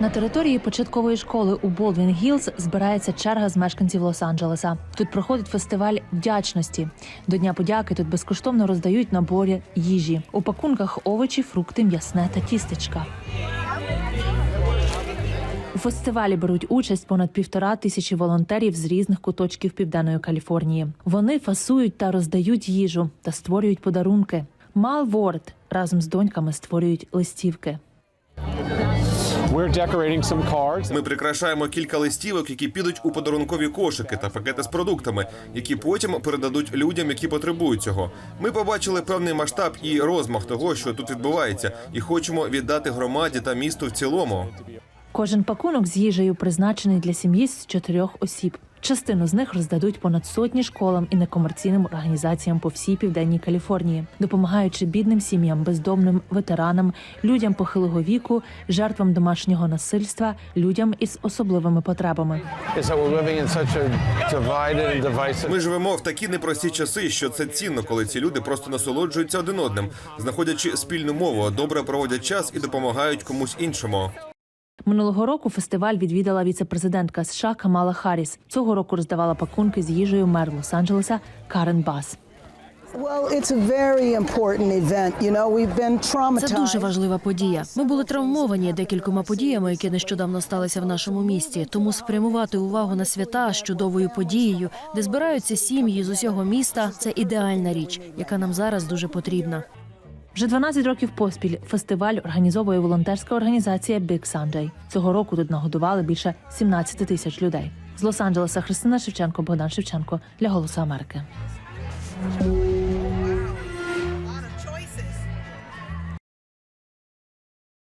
На території початкової школи у Болдвін Гілз збирається черга з мешканців Лос-Анджелеса. Тут проходить фестиваль вдячності. До Дня подяки тут безкоштовно роздають набори їжі. У пакунках овочі, фрукти, м'ясне та тістечка. У фестивалі беруть участь понад півтора тисячі волонтерів з різних куточків південної Каліфорнії. Вони фасують та роздають їжу та створюють подарунки. Мал Ворд разом з доньками створюють листівки. Ми прикрашаємо кілька листівок, які підуть у подарункові кошики та пакети з продуктами, які потім передадуть людям, які потребують цього. Ми побачили певний масштаб і розмах того, що тут відбувається, і хочемо віддати громаді та місту в цілому. Кожен пакунок з їжею призначений для сім'ї з чотирьох осіб. Частину з них роздадуть понад сотні школам і некомерційним організаціям по всій південній Каліфорнії, допомагаючи бідним сім'ям, бездомним ветеранам, людям похилого віку, жертвам домашнього насильства, людям із особливими потребами. Ми живемо в такі непрості часи, що це цінно, коли ці люди просто насолоджуються один одним, знаходячи спільну мову, добре проводять час і допомагають комусь іншому. Минулого року фестиваль відвідала віце-президентка США Камала Харріс. Цього року роздавала пакунки з їжею мер Лос-Анджелеса Карен Бас. Це дуже важлива подія. Ми були травмовані декількома подіями, які нещодавно сталися в нашому місті. Тому спрямувати увагу на свята з чудовою подією, де збираються сім'ї з усього міста. Це ідеальна річ, яка нам зараз дуже потрібна. Вже 12 років поспіль фестиваль організовує волонтерська організація Big Sunday. Цього року тут нагодували більше 17 тисяч людей. З Лос-Анджелеса Христина Шевченко, Богдан Шевченко для Голосу Америки.